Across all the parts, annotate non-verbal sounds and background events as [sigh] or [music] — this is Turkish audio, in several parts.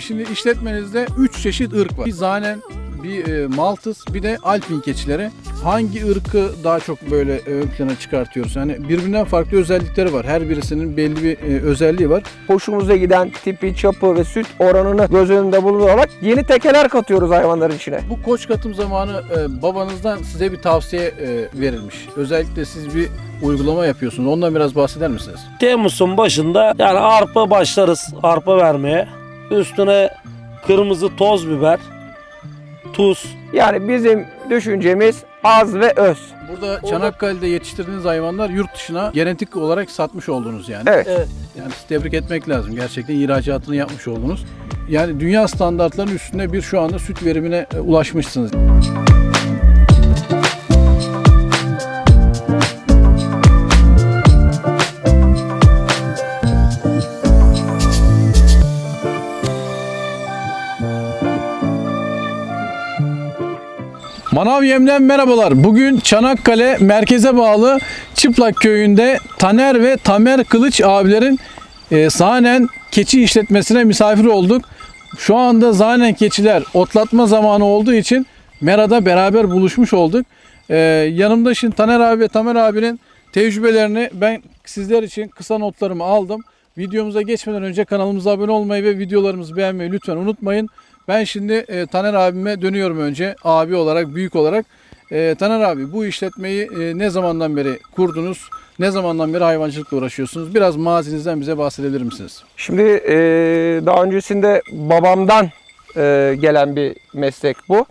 Abi şimdi işletmenizde 3 çeşit ırk var. Bir zanen, bir e, maltız, bir de alpin keçileri. Hangi ırkı daha çok böyle e, ön plana çıkartıyoruz? Yani birbirinden farklı özellikleri var. Her birisinin belli bir e, özelliği var. Hoşumuza giden tipi, çapı ve süt oranını göz önünde bulundurarak yeni tekeler katıyoruz hayvanların içine. Bu koç katım zamanı e, babanızdan size bir tavsiye e, verilmiş. Özellikle siz bir uygulama yapıyorsunuz. Ondan biraz bahseder misiniz? Temmuz'un başında yani arpa başlarız arpa vermeye. Üstüne kırmızı toz biber, tuz. Yani bizim düşüncemiz az ve öz. Burada Çanakkale'de yetiştirdiğiniz hayvanlar yurt dışına genetik olarak satmış oldunuz yani. Evet. Evet. Yani sizi tebrik etmek lazım. Gerçekten ihracatını yapmış oldunuz. Yani dünya standartlarının üstünde bir şu anda süt verimine e, ulaşmışsınız. Manav Yem'den merhabalar. Bugün Çanakkale merkeze bağlı Çıplak köyünde Taner ve Tamer Kılıç abilerin e, Zanen keçi işletmesine misafir olduk. Şu anda Zanen keçiler otlatma zamanı olduğu için Mera'da beraber buluşmuş olduk. E, yanımda şimdi Taner abi ve Tamer abinin tecrübelerini ben sizler için kısa notlarımı aldım. Videomuza geçmeden önce kanalımıza abone olmayı ve videolarımızı beğenmeyi lütfen unutmayın. Ben şimdi e, Taner abime dönüyorum önce abi olarak, büyük olarak. E, Taner abi bu işletmeyi e, ne zamandan beri kurdunuz? Ne zamandan beri hayvancılıkla uğraşıyorsunuz? Biraz mazinizden bize bahsedebilir misiniz? Şimdi e, daha öncesinde babamdan e, gelen bir meslek bu.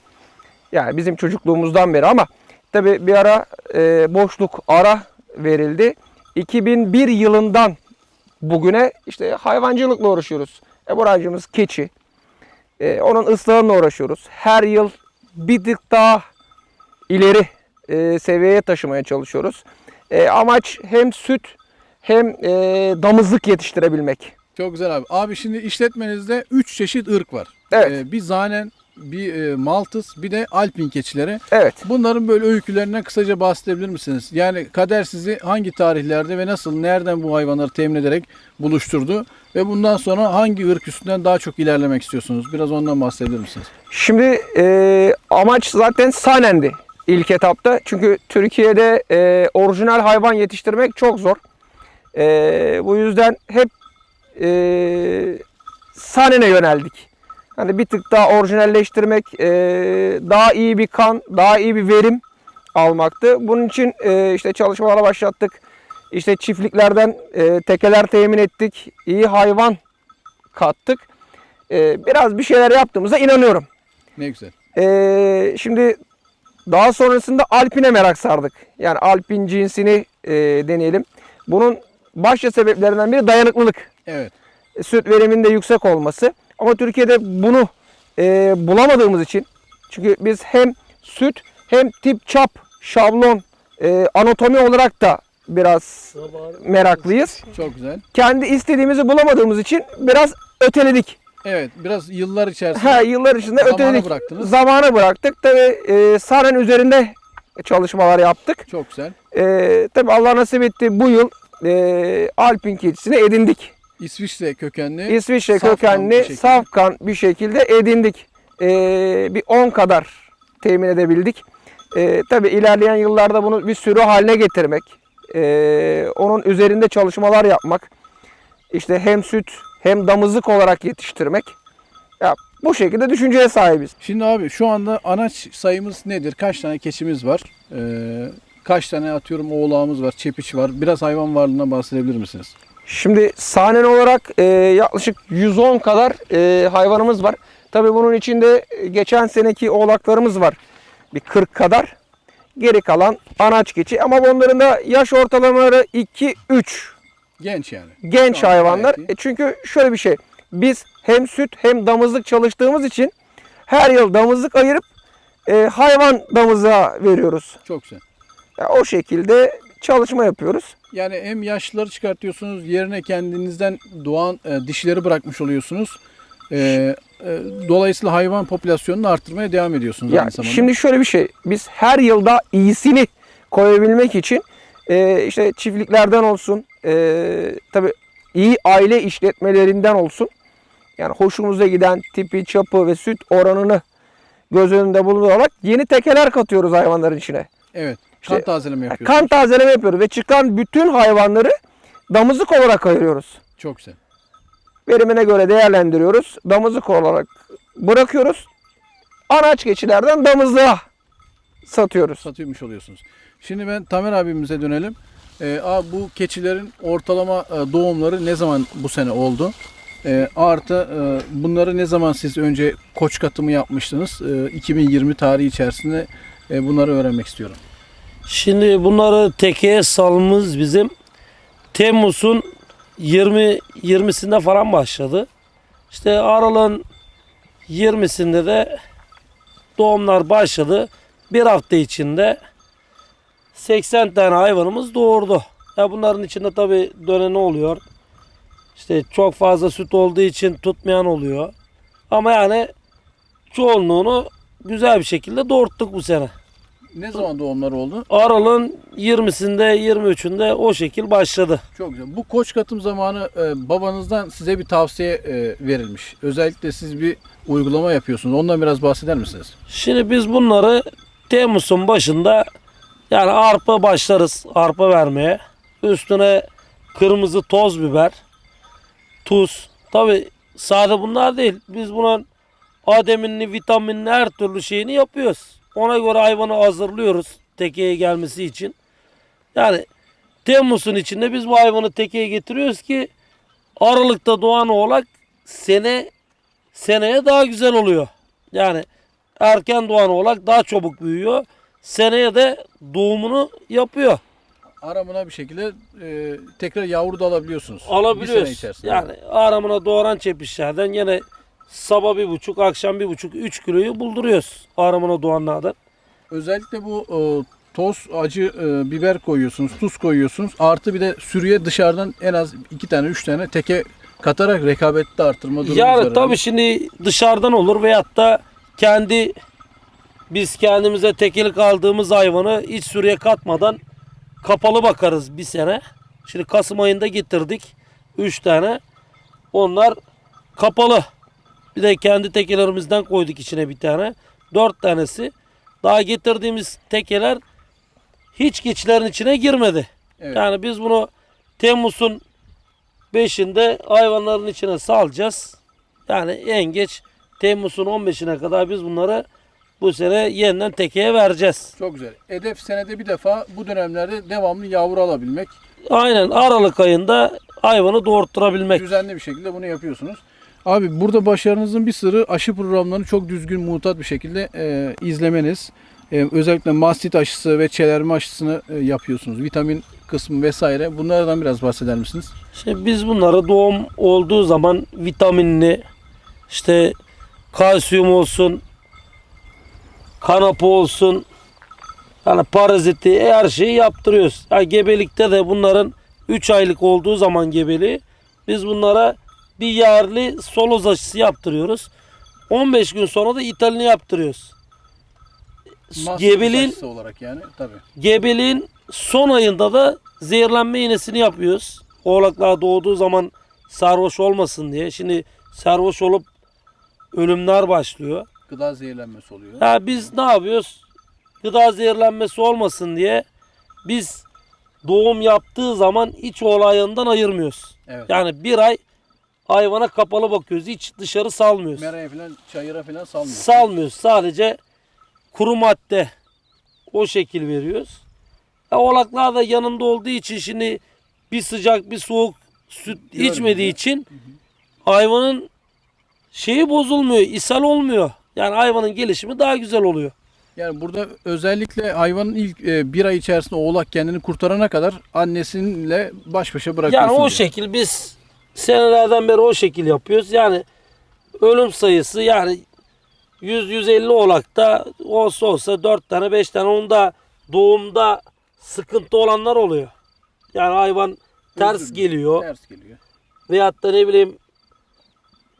Yani bizim çocukluğumuzdan beri ama tabi bir ara e, boşluk ara verildi. 2001 yılından bugüne işte hayvancılıkla uğraşıyoruz. E, buracımız keçi. E, onun ıslahıyla uğraşıyoruz. Her yıl bir tık daha ileri e, seviyeye taşımaya çalışıyoruz. E, amaç hem süt hem e, damızlık yetiştirebilmek. Çok güzel abi. Abi şimdi işletmenizde 3 çeşit ırk var. Evet. E, bir zanen, bir e, maltız, bir de alpin keçileri. Evet. Bunların böyle öykülerinden kısaca bahsedebilir misiniz? Yani kader sizi hangi tarihlerde ve nasıl, nereden bu hayvanları temin ederek buluşturdu? Ve bundan sonra hangi ırk üstünden daha çok ilerlemek istiyorsunuz? Biraz ondan bahsedebilir misiniz? Şimdi e, amaç zaten Sanen'di ilk etapta. Çünkü Türkiye'de e, orijinal hayvan yetiştirmek çok zor. E, bu yüzden hep e, Sanen'e yöneldik. Hani bir tık daha orijinalleştirmek, e, daha iyi bir kan, daha iyi bir verim almaktı. Bunun için e, işte çalışmalara başlattık. İşte çiftliklerden e, tekeler temin ettik. iyi hayvan kattık. Biraz bir şeyler yaptığımıza inanıyorum. Ne güzel. Şimdi daha sonrasında Alpine merak sardık. Yani Alpin cinsini deneyelim. Bunun başlıca sebeplerinden biri dayanıklılık. Evet. Süt veriminin de yüksek olması. Ama Türkiye'de bunu e, bulamadığımız için çünkü biz hem süt hem tip çap, şablon, e, anatomi olarak da biraz meraklıyız. Çok güzel. Kendi istediğimizi bulamadığımız için biraz öteledik. Evet. Biraz yıllar içerisinde Ha, yıllar içinde Zamana öteledik. bıraktınız. Zamana bıraktık. Tabii e, Saren üzerinde çalışmalar yaptık. çok güzel. E, tabii Allah nasip etti bu yıl e, Alpin keçisini edindik. İsviçre kökenli. İsviçre safkan bir kökenli şekilde. safkan bir şekilde edindik. E, bir 10 kadar temin edebildik. E, tabii ilerleyen yıllarda bunu bir sürü haline getirmek, e, onun üzerinde çalışmalar yapmak, işte hem süt hem damızlık olarak yetiştirmek. Ya bu şekilde düşünceye sahibiz. Şimdi abi şu anda anaç sayımız nedir? Kaç tane keçimiz var? Ee, kaç tane atıyorum oğlağımız var, çepiç var. Biraz hayvan varlığından bahsedebilir misiniz? Şimdi sahnen olarak e, yaklaşık 110 kadar e, hayvanımız var. Tabii bunun içinde e, geçen seneki oğlaklarımız var. Bir 40 kadar. Geri kalan anaç keçi ama bunların da yaş ortalamaları 2-3 Genç yani. genç an hayvanlar. E çünkü şöyle bir şey. Biz hem süt hem damızlık çalıştığımız için her yıl damızlık ayırıp e, hayvan damızlığa veriyoruz. Çok güzel. Ya o şekilde çalışma yapıyoruz. Yani hem yaşlıları çıkartıyorsunuz, yerine kendinizden doğan e, dişileri bırakmış oluyorsunuz. E, e, dolayısıyla hayvan popülasyonunu arttırmaya devam ediyorsunuz Ya aynı zamanda. şimdi şöyle bir şey. Biz her yılda iyisini koyabilmek için e, işte çiftliklerden olsun, e, tabii iyi aile işletmelerinden olsun yani hoşumuza giden tipi, çapı ve süt oranını göz önünde bulundurarak yeni tekeler katıyoruz hayvanların içine. Evet. Kan İşte, tazeleme yapıyorsunuz. Kan tazeleme yapıyoruz ve çıkan bütün hayvanları damızlık olarak ayırıyoruz. Çok güzel. Verimine göre değerlendiriyoruz. Damızlık olarak bırakıyoruz. Anaç keçilerden damızlığa satıyoruz. satıyormuş oluyorsunuz. Şimdi ben Tamer abimize dönelim. Abi bu keçilerin ortalama e, doğumları ne zaman bu sene oldu? Ee, artı e, bunları ne zaman siz önce koç katımı yapmıştınız? Ee, 2020 tarihi içerisinde e, bunları öğrenmek istiyorum. Şimdi bunları tekeye salmamız bizim Temmuz'un 20 20'sinde falan başladı. İşte Aralık'ın 20'sinde de doğumlar başladı. Bir hafta içinde 80 tane hayvanımız doğurdu. Ya bunların içinde tabii döneni oluyor. İşte çok fazla süt olduğu için tutmayan oluyor. Ama yani çoğunluğunu güzel bir şekilde doğurttuk bu sene. Ne zaman doğumlar oldu? Aralık'ın 20'sinde 23'ünde o şekil başladı. Çok güzel. Bu koç katım zamanı e, babanızdan size bir tavsiye e, verilmiş. Özellikle siz bir uygulama yapıyorsunuz. Ondan biraz bahseder misiniz? Şimdi biz bunları Temmuz'un başında yani arpa başlarız arpa vermeye. Üstüne kırmızı toz biber, tuz. Tabi sade bunlar değil. Biz bunun ademinli, vitaminli her türlü şeyini yapıyoruz. Ona göre hayvanı hazırlıyoruz tekeye gelmesi için. Yani Temmuz'un içinde biz bu hayvanı tekeye getiriyoruz ki Aralık'ta doğan oğlak sene seneye daha güzel oluyor. Yani erken doğan oğlak daha çabuk büyüyor. Seneye de doğumunu yapıyor. Aramına bir şekilde e, tekrar yavru da alabiliyorsunuz. Bir sene Alabiliyoruz. içerisinde. Yani aramına doğuran çepişlerden yine sabah bir buçuk, akşam bir buçuk, üç kiloyu bulduruyoruz aramına doğanlardan. Özellikle bu e, toz, acı e, biber koyuyorsunuz, tuz koyuyorsunuz. Artı bir de sürüye dışarıdan en az iki tane, üç tane teke katarak rekabeti de artırma durumunuz var. Yani tabii şimdi dışarıdan olur veyahut da kendi biz kendimize tekelik aldığımız hayvanı hiç sürüye katmadan kapalı bakarız bir sene. Şimdi Kasım ayında getirdik 3 tane. Onlar kapalı. Bir de kendi tekelerimizden koyduk içine bir tane. 4 tanesi. Daha getirdiğimiz tekeler hiç keçilerin içine girmedi. Evet. Yani biz bunu Temmuz'un 5'inde hayvanların içine salacağız. Yani en geç Temmuz'un 15'ine kadar biz bunları bu sene yeniden tekeye vereceğiz. Çok güzel. Hedef senede bir defa bu dönemlerde devamlı yavru alabilmek. Aynen Aralık ayında hayvanı doğurtturabilmek. Düzenli bir şekilde bunu yapıyorsunuz. Abi burada başarınızın bir sırrı aşı programlarını çok düzgün, mutat bir şekilde e, izlemeniz. E, özellikle mastit aşısı ve çelerme aşısını e, yapıyorsunuz. Vitamin kısmı vesaire. Bunlardan biraz bahseder misiniz? Şimdi biz bunları doğum olduğu zaman vitaminli işte kalsiyum olsun kanapı olsun yani paraziti her şeyi yaptırıyoruz. Yani gebelikte de bunların 3 aylık olduğu zaman gebeliği biz bunlara bir yerli soloz aşısı yaptırıyoruz. 15 gün sonra da ithalini yaptırıyoruz. Gebeliğin aşısı olarak yani tabii. Gebeliğin son ayında da zehirlenme iğnesini yapıyoruz. Oğlaklar doğduğu zaman sarhoş olmasın diye. Şimdi sarhoş olup ölümler başlıyor. Gıda zehirlenmesi oluyor. Ya biz ne yapıyoruz? Gıda zehirlenmesi olmasın diye biz doğum yaptığı zaman iç oğlayından ayırmıyoruz. Evet. Yani bir ay hayvana kapalı bakıyoruz. Hiç dışarı salmıyoruz. Meraya falan, çayıra falan salmıyor. Salmıyoruz. Sadece kuru madde o şekil veriyoruz. Ya oğlaklar da yanında olduğu için şimdi bir sıcak bir soğuk süt Görmüyor. içmediği için hayvanın şeyi bozulmuyor, ishal olmuyor. Yani hayvanın gelişimi daha güzel oluyor. Yani burada özellikle hayvanın ilk e, bir ay içerisinde oğlak kendini kurtarana kadar annesiyle baş başa bırakıyorsun. Yani o diyor. şekil biz senelerden beri o şekil yapıyoruz. Yani ölüm sayısı yani 100-150 oğlakta olsa olsa 4 tane 5 tane onda doğumda sıkıntı olanlar oluyor. Yani hayvan ters geliyor Ters geliyor. veyahut da ne bileyim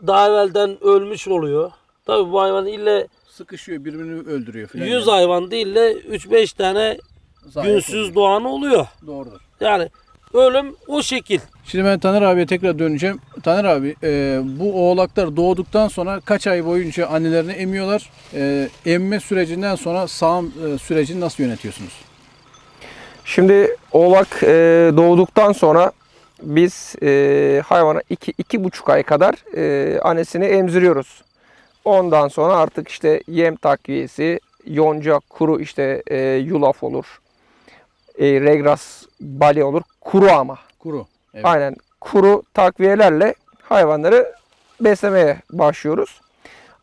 daha evvelden ölmüş oluyor. Tabii bu hayvan ille Sıkışıyor birbirini öldürüyor falan. 100 yani. hayvan değil de 3-5 tane Zayiat günsüz oluyor. doğan oluyor. Doğrudur. Yani ölüm o şekil. Şimdi ben Taner abiye tekrar döneceğim. Taner abi e, bu oğlaklar doğduktan sonra kaç ay boyunca annelerini emiyorlar? E, emme sürecinden sonra sağım e, sürecini nasıl yönetiyorsunuz? Şimdi oğlak e, doğduktan sonra biz e, hayvana iki, iki buçuk ay kadar e, annesini emziriyoruz. Ondan sonra artık işte yem takviyesi, yonca, kuru işte e, yulaf olur. E, regras, bali olur. Kuru ama. Kuru. Evet. Aynen kuru takviyelerle hayvanları beslemeye başlıyoruz.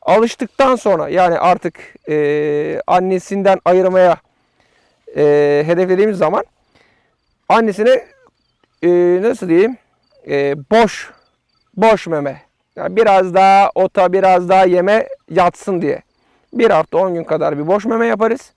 Alıştıktan sonra yani artık e, annesinden ayırmaya e, hedeflediğimiz zaman annesine e, nasıl diyeyim e, boş boş meme yani biraz daha ota biraz daha yeme yatsın diye bir hafta 10 gün kadar bir boş meme yaparız.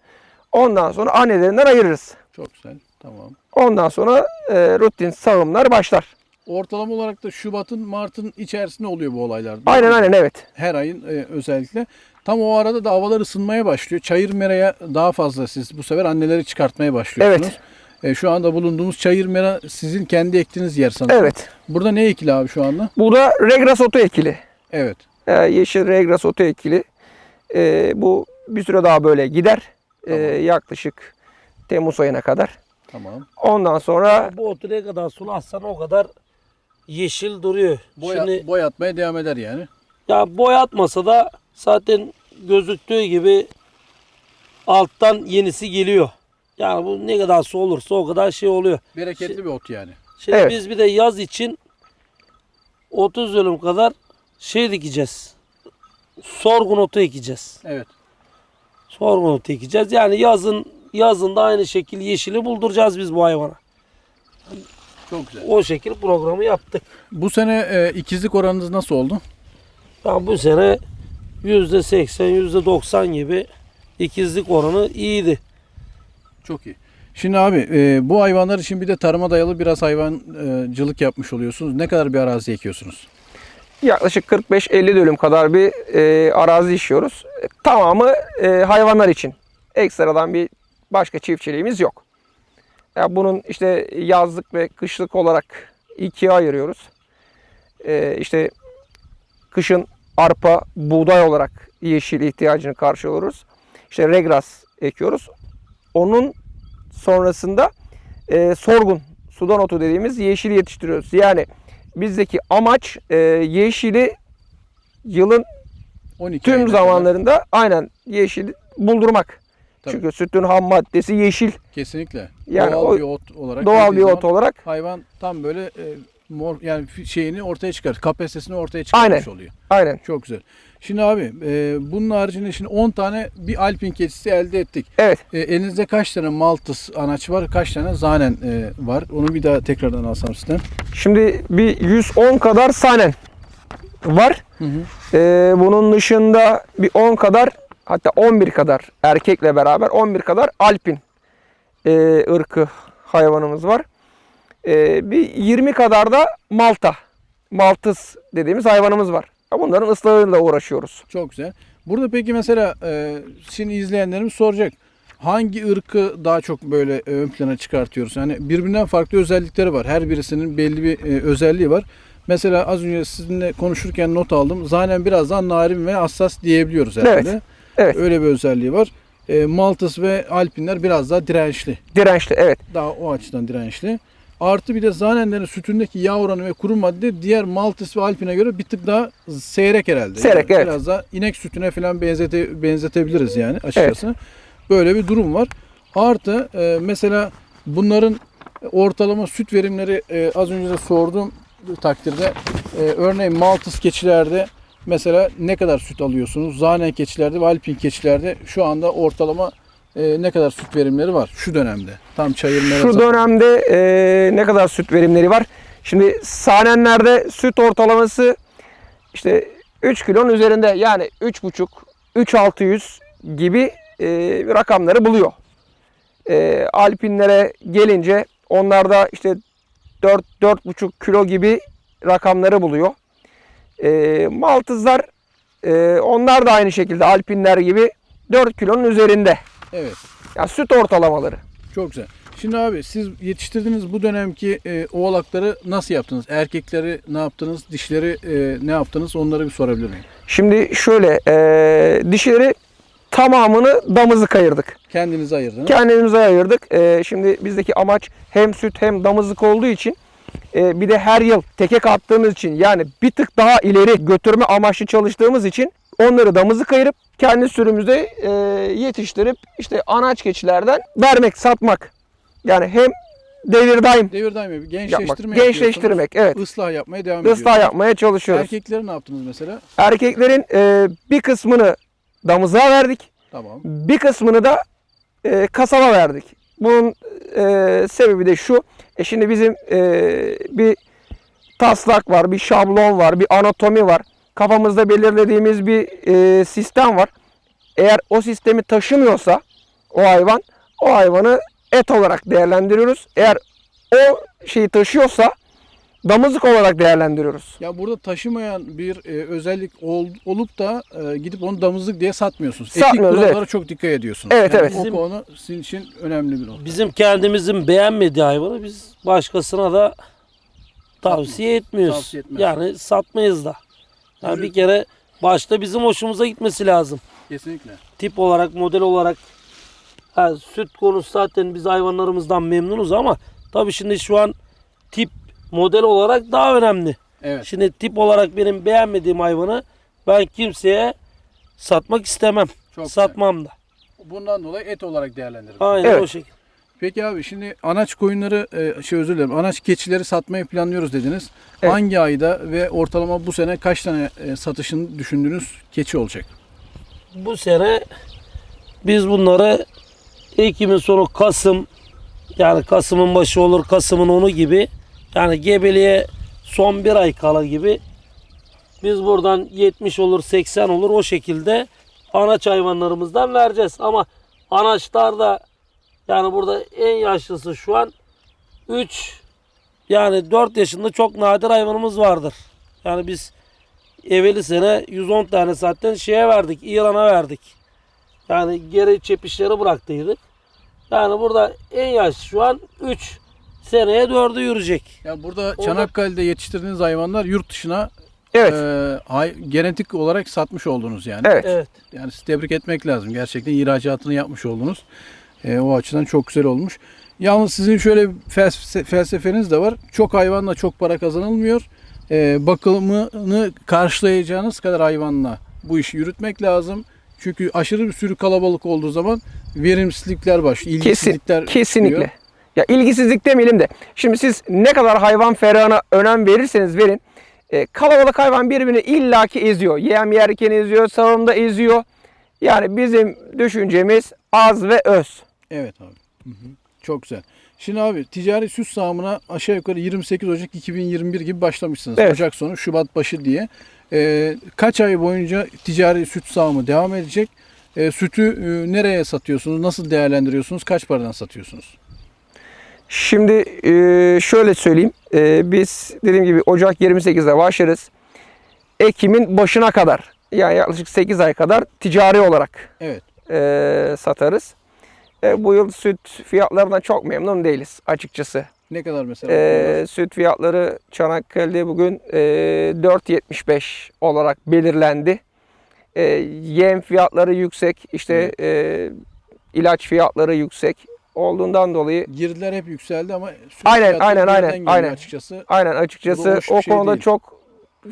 Ondan sonra annelerinden ayırırız. Çok güzel. Tamam. Ondan sonra e, rutin sağımlar başlar. Ortalama olarak da Şubat'ın Mart'ın içerisinde oluyor bu olaylar. Aynen aynen evet. Her ayın e, özellikle. Tam o arada da havalar ısınmaya başlıyor. Çayır meraya daha fazla siz bu sefer anneleri çıkartmaya başlıyorsunuz. E, şu anda bulunduğumuz çayır mera sizin kendi ektiğiniz yer sanırım. Evet. Burada ne ekili abi şu anda? Bu da regras otu ekili. Evet. Ee, yeşil regras otu ekili. Ee, bu bir süre daha böyle gider. Ee, Tamam. yaklaşık Temmuz ayına kadar. Tamam. Ondan sonra Bu otu ne kadar sularsan o kadar yeşil duruyor. Boya, Şimdi boyatmaya devam eder yani. ya boyatmasa da zaten gözüktüğü gibi alttan yenisi geliyor. Yani bu ne kadar su olursa o kadar şey oluyor. Bereketli bir ot yani. Şimdi Evet. biz bir de yaz için 30 dönüm kadar şey dikeceğiz. Sorgun otu ekeceğiz. Evet. Sorgun otu ekeceğiz. Yani yazın yazın da aynı şekil yeşili bulduracağız biz bu hayvana. Çok güzel. O şekil programı yaptık. Bu sene e, ikizlik oranınız nasıl oldu? Yani bu sene %80, %90 gibi ikizlik oranı iyiydi. Çok iyi. Şimdi abi e, bu hayvanlar için bir de tarıma dayalı biraz hayvancılık yapmış oluyorsunuz. Ne kadar bir arazi ekiyorsunuz? yaklaşık 45-50 dönüm kadar bir e, arazi işiyoruz. E, Tamamı e, hayvanlar için. Ekstradan bir başka çiftçiliğimiz yok. Ya bunun işte yazlık ve kışlık olarak ikiye ayırıyoruz. E, işte kışın arpa, buğday olarak yeşil ihtiyacını karşılıyoruz. İşte regras ekiyoruz. Onun sonrasında e, sorgun, sudan otu dediğimiz yeşil yetiştiriyoruz. Yani bizdeki amaç e, yeşili yılın 12 tüm zamanlarında aynen yeşil buldurmak. Tabii. Çünkü sütün ham maddesi yeşil. Kesinlikle. Yani doğal o- bir ot olarak. Doğal bir ot olarak Hayvan tam böyle e, mor yani şeyini ortaya çıkar. Kapasitesini ortaya çıkarmış Aynen. oluyor. aynen. Çok güzel. Şimdi abi e, bunun haricinde şimdi 10 tane bir Alpin keçisi elde ettik. Evet. E, elinizde kaç tane Maltız anaç var? Kaç tane Zanen e, var? Onu bir daha tekrardan alsam sizden. Şimdi bir 110 kadar sanen var. Hı hı. Ee, bunun dışında bir 10 kadar hatta 11 kadar erkekle beraber 11 kadar alpin e, ırkı hayvanımız var. Ee, bir 20 kadar da malta, maltız dediğimiz hayvanımız var. Bunların ıslahıyla uğraşıyoruz. Çok güzel. Burada peki mesela e, şimdi izleyenlerimiz soracak. Hangi ırkı daha çok böyle ön plana çıkartıyoruz? Yani birbirinden farklı özellikleri var. Her birisinin belli bir e, özelliği var. Mesela az önce sizinle konuşurken not aldım. Zaten biraz daha narin ve hassas diyebiliyoruz herhalde. Evet. Öyle bir özelliği var. E, Maltız ve Alpinler biraz daha dirençli. Dirençli evet. Daha o açıdan dirençli. Artı bir de zanenlerin sütündeki yağ oranı ve kuru madde diğer Maltız ve Alpine göre bir tık daha seyrek herhalde. Seyrek, Yani evet. Biraz daha inek sütüne falan benzete, benzetebiliriz yani açıkçası. Böyle bir durum var. Artı e, mesela bunların ortalama süt verimleri e, az önce de sorduğum takdirde e, örneğin Maltız keçilerde mesela ne kadar süt alıyorsunuz? Zanen keçilerde ve Alpin keçilerde şu anda ortalama e, ne kadar süt verimleri var şu dönemde? Tam çayır mera Şu dönemde e, ne kadar süt verimleri var? Şimdi sanenlerde süt ortalaması işte 3 kilonun üzerinde yani 3,5 3600 gibi e, rakamları buluyor. E, Alpinlere gelince onlarda işte 4 4,5 kilo gibi rakamları buluyor. E, Maltızlar e, onlar da aynı şekilde Alpinler gibi 4 kilonun üzerinde. Evet. Yani süt ortalamaları. Çok güzel. Şimdi abi siz yetiştirdiğiniz bu dönemki e, oğlakları nasıl yaptınız? Erkekleri ne yaptınız? Dişleri e, ne yaptınız? Onları bir sorabilir miyim? Şimdi şöyle e, dişileri tamamını damızlık ayırdık. Kendinizi ayırdınız. Kendimize ayırdık. E, şimdi bizdeki amaç hem süt hem damızlık olduğu için e, bir de her yıl teke kattığımız için yani bir tık daha ileri götürme amaçlı çalıştığımız için onları damızlık ayırıp kendi sürümüzde e, yetiştirip işte anaç keçilerden vermek, satmak. Yani hem devir daim Devir daim yapmak, gençleştirme gençleştirmek. Evet. Islah yapmaya devam Islah ediyorsunuz. yapmaya çalışıyoruz. Erkekleri ne yaptınız mesela? Erkeklerin e, bir kısmını damızlığa verdik. Tamam. Bir kısmını da e, kasaba verdik. Bunun e, sebebi de şu. E şimdi bizim e, bir taslak var, bir şablon var, bir anatomi var. Kafamızda belirlediğimiz bir e, sistem var. Eğer o sistemi taşımıyorsa o hayvan, o hayvanı et olarak değerlendiriyoruz. Eğer o şeyi taşıyorsa damızlık olarak değerlendiriyoruz. Ya burada taşımayan bir e, özellik ol- olup da e, gidip onu damızlık diye satmıyorsunuz. Etik Satmıyoruz, kurallara çok dikkat ediyorsunuz. Evet, evet. O Bizim- konu sizin için önemli bir nokta. Bizim kendimizin beğenmediği hayvanı biz başkasına da tavsiye etmiyoruz. Tavsiye etmez. yani satmayız da. Yani Yürü. bir kere başta bizim hoşumuza gitmesi lazım. Kesinlikle. Tip olarak, model olarak. Ha, süt konusu zaten biz hayvanlarımızdan memnunuz ama tabii şimdi şu an tip model olarak daha önemli. Evet. Şimdi tip olarak benim beğenmediğim hayvanı ben kimseye satmak istemem. Çok güzel. Satmam da. Bundan dolayı et olarak değerlendirin. Aynen Evet. o şekilde. Peki abi şimdi anaç koyunları e, şey özür dilerim. Anaç keçileri satmayı planlıyoruz dediniz. Evet. Hangi ayda ve ortalama bu sene kaç tane e, satışını düşündüğünüz keçi olacak? Bu sene biz bunları Ekim'in sonu Kasım yani Kasım'ın başı olur Kasım'ın onu gibi yani gebeliğe son bir ay kala gibi biz buradan 70 olur 80 olur o şekilde anaç hayvanlarımızdan vereceğiz. Ama anaçlar da yani burada en yaşlısı şu an 3 yani 4 yaşında çok nadir hayvanımız vardır. Yani biz evveli sene 110 tane zaten şeye verdik İran'a verdik. Yani geri çepişleri bıraktıydık. Yani burada en yaşlı şu an 3 seneye 4'ü yürüyecek. Ya burada Orada- Çanakkale'de yetiştirdiğiniz hayvanlar yurt dışına Evet. e, hay- genetik olarak satmış oldunuz yani. Evet. Evet. Yani sizi tebrik etmek lazım. Gerçekten ihracatını yapmış oldunuz. E, o açıdan çok güzel olmuş. Yalnız sizin şöyle bir felsefeniz de var. Çok hayvanla çok para kazanılmıyor. E, bakımını karşılayacağınız kadar hayvanla bu işi yürütmek lazım. Çünkü aşırı bir sürü kalabalık olduğu zaman verimsizlikler başlıyor. Kesin, ilgisizlikler kesinlikle. Ya ilgisizlik demeyelim de. Şimdi siz ne kadar hayvan ferahına önem verirseniz verin. e, kalabalık hayvan birbirini illaki eziyor. Yem yerken eziyor, sağımda eziyor. Yani bizim düşüncemiz az ve öz. Evet abi. Hı hı. Çok güzel. Şimdi abi ticari süt sağımına aşağı yukarı 28 Ocak 2021 gibi başlamışsınız. Evet. Ocak sonu Şubat başı diye. Ee, kaç ay boyunca ticari süt sağımı devam edecek? Ee, sütü e, nereye satıyorsunuz? Nasıl değerlendiriyorsunuz? Kaç paradan satıyorsunuz? Şimdi e, şöyle söyleyeyim. E, biz dediğim gibi Ocak 28'de başlarız. Ekim'in başına kadar yani yaklaşık 8 ay kadar ticari olarak Evet. e, satarız. E, bu yıl süt fiyatlarından çok memnun değiliz açıkçası. Ne kadar mesela? E, süt fiyatları Çanakkale'de bugün e, 4.75 olarak belirlendi. E, yem fiyatları yüksek, işte e, ilaç fiyatları yüksek olduğundan dolayı Girdiler hep yükseldi ama Aynen, aynen, aynen, aynen. açıkçası. aynen açıkçası o şey konuda değil. çok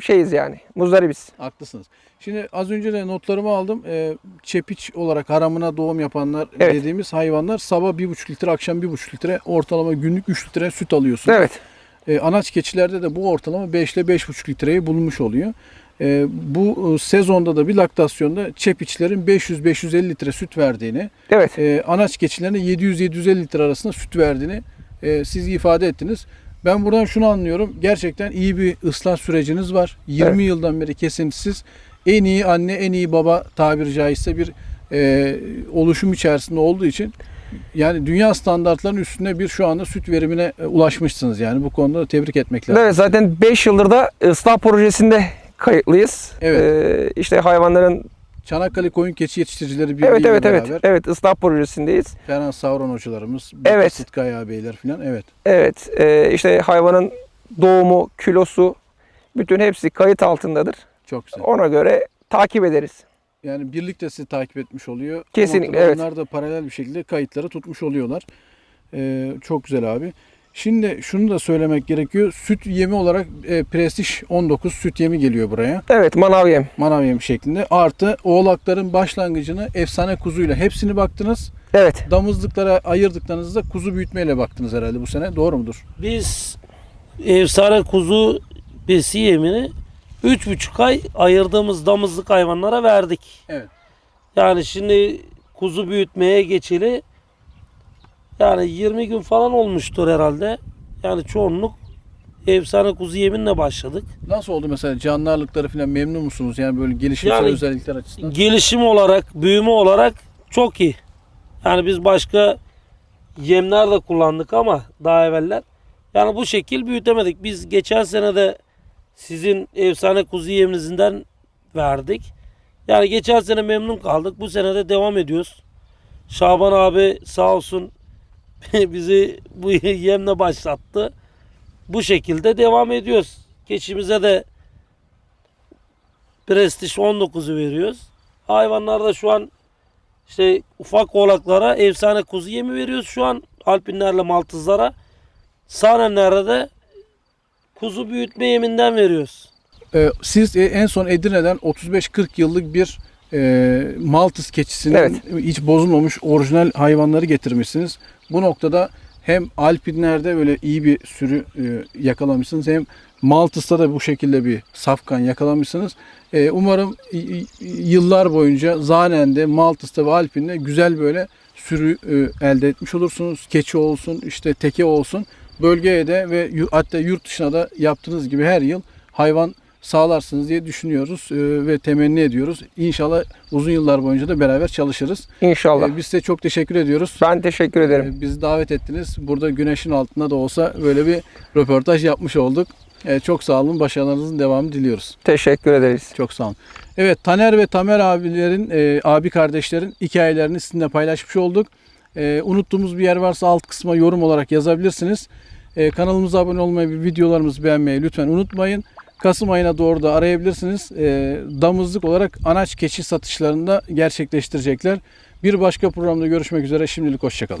şeyiz yani muzdaribiz. Haklısınız. Şimdi az önce de notlarımı aldım. Ee, çepiç olarak haramına doğum yapanlar Evet. dediğimiz hayvanlar sabah 1,5 litre, akşam 1,5 litre, ortalama günlük 3 litre süt alıyorsunuz. Evet. Ee, anaç keçilerde de bu ortalama 5 ile 5,5 litreyi bulmuş oluyor. Ee, bu e, sezonda da bir laktasyonda çepiçlerin 500-550 litre süt verdiğini, Evet. e, anaç keçilerin de 700-750 litre arasında süt verdiğini e, siz ifade ettiniz. Ben buradan şunu anlıyorum. Gerçekten iyi bir ıslah süreciniz var. 20 Evet. yıldan beri kesintisiz. En iyi anne, en iyi baba tabiri caizse bir e, oluşum içerisinde olduğu için yani dünya standartlarının üstünde bir şu anda süt verimine ulaşmışsınız. Yani bu konuda da tebrik etmek lazım. Evet zaten 5 yıldır da ıslah projesinde kayıtlıyız. Evet. Ee, işte hayvanların Çanakkale Koyun Keçi Yetiştiricileri Birliği Evet evet evet. beraber Evet ıslah projesindeyiz. Ferhan Savron hocalarımız, Evet. Sıtkı Ayağı Beyler falan evet. Evet e, işte hayvanın doğumu, kilosu bütün hepsi kayıt altındadır. Çok güzel. Ona göre takip ederiz. Yani birlikte sizi takip etmiş oluyor. Kesinlikle, evet. Onlar da paralel bir şekilde kayıtları tutmuş oluyorlar. Ee, çok güzel abi. Şimdi şunu da söylemek gerekiyor. Süt yemi olarak e, Prestige 19 süt yemi geliyor buraya. Evet manav yem. Manav yemi şeklinde. Artı oğlakların başlangıcını efsane kuzuyla hepsini baktınız. Evet. Damızlıklara ayırdıklarınızda kuzu büyütmeyle baktınız herhalde bu sene. Doğru mudur? Biz efsane kuzu besi yemini 3,5 ay ayırdığımız damızlık hayvanlara verdik. Evet. Yani şimdi kuzu büyütmeye geçeli yani 20 gün falan olmuştur herhalde. Yani çoğunluk efsane kuzu yeminle başladık. Nasıl oldu mesela canlı ağırlıkları falan memnun musunuz? Yani böyle gelişimsel Yani- özellikler açısından. Gelişim olarak, büyüme olarak çok iyi. Yani biz başka yemler de kullandık ama daha evveller. Yani bu şekil büyütemedik. Biz geçen sene de sizin efsane kuzu yeminizden verdik. Yani geçen sene memnun kaldık. Bu sene de devam ediyoruz. Şaban abi sağ olsun [laughs] bizi bu [laughs] yemle başlattı. Bu şekilde devam ediyoruz. Keçimize de Prestige 19'u veriyoruz. Hayvanlarda şu an işte ufak oğlaklara efsane kuzu yemi veriyoruz şu an alpinlerle maltızlara. Sahnenlerde de kuzu büyütme yeminden veriyoruz. Ee, siz e, en son Edirne'den 35-40 yıllık bir e, Maltız keçisinin Evet. hiç bozulmamış orijinal hayvanları getirmişsiniz. Bu noktada hem Alpinler'de böyle iyi bir sürü e, yakalamışsınız hem Maltız'ta da bu şekilde bir safkan yakalamışsınız. E, umarım yıllar boyunca Zanen'de, Maltız'ta ve Alpin'de güzel böyle sürü e, elde etmiş olursunuz. Keçi olsun, işte teke olsun. Bölgeye de ve hatta yurt dışına da yaptığınız gibi her yıl hayvan sağlarsınız diye düşünüyoruz e, ve temenni ediyoruz. İnşallah uzun yıllar boyunca da beraber çalışırız. İnşallah. E, biz size çok teşekkür ediyoruz. Ben teşekkür ederim. E, bizi davet ettiniz. Burada güneşin altında da olsa böyle bir röportaj yapmış olduk. Çok sağ olun. Başarılarınızın devamını diliyoruz. Teşekkür ederiz. Çok sağ olun. Evet Taner ve Tamer abilerin, abi kardeşlerin hikayelerini sizinle paylaşmış olduk. Unuttuğumuz bir yer varsa alt kısma yorum olarak yazabilirsiniz. Kanalımıza abone olmayı ve videolarımızı beğenmeyi lütfen unutmayın. Kasım ayına doğru da arayabilirsiniz. E, damızlık olarak anaç keçi satışlarında gerçekleştirecekler. Bir başka programda görüşmek üzere. Şimdilik hoşçakalın.